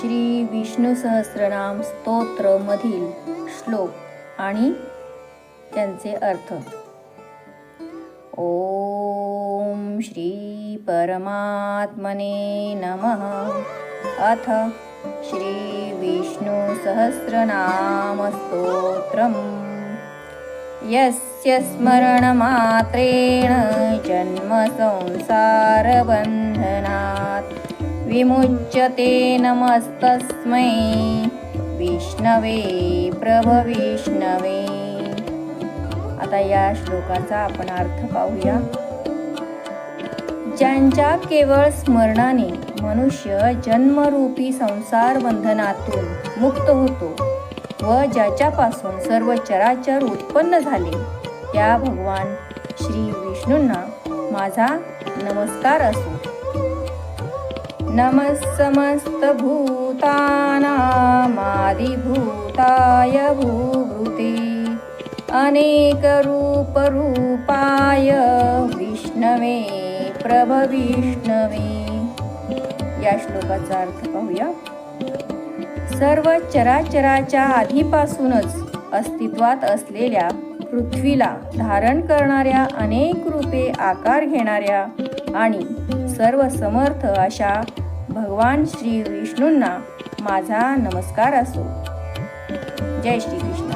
श्री विष्णू सहस्रनाम स्तोत्र मधील श्लोक आणि त्यांचे अर्थ. ओम श्री परमात्मने नमः. अथ श्री विष्णू सहस्रनाम स्तोत्रम. यस्य स्मरणमात्रेण जन्मसंसारबन्धना विमुच्यते नमस्तस्मै। विष्णवे प्रभविष्णवे आता या श्लोकाचा आपण अर्थ पाहूया. ज्यांच्या केवळ स्मरणाने मनुष्य जन्मरूपी संसार बंधनातून मुक्त होतो व ज्याच्यापासून सर्व चराचर उत्पन्न झाले त्या भगवान श्री विष्णूंना माझा नमस्कार असो. नमः भूतानामादिभूताय भूभृते अनेकरूपरूपाय विष्णवे प्रभविष्णवे। या श्लोकाचा अर्थ पाहूया. सर्व चराचराच्या आधीपासूनच अस्तित्वात असलेल्या पृथ्वीला धारण करणाऱ्या अनेक रूपे आकार घेणाऱ्या आणि सर्व समर्थ अशा भगवान श्री विष्णूंना माझा नमस्कार असो. जय श्री कृष्ण.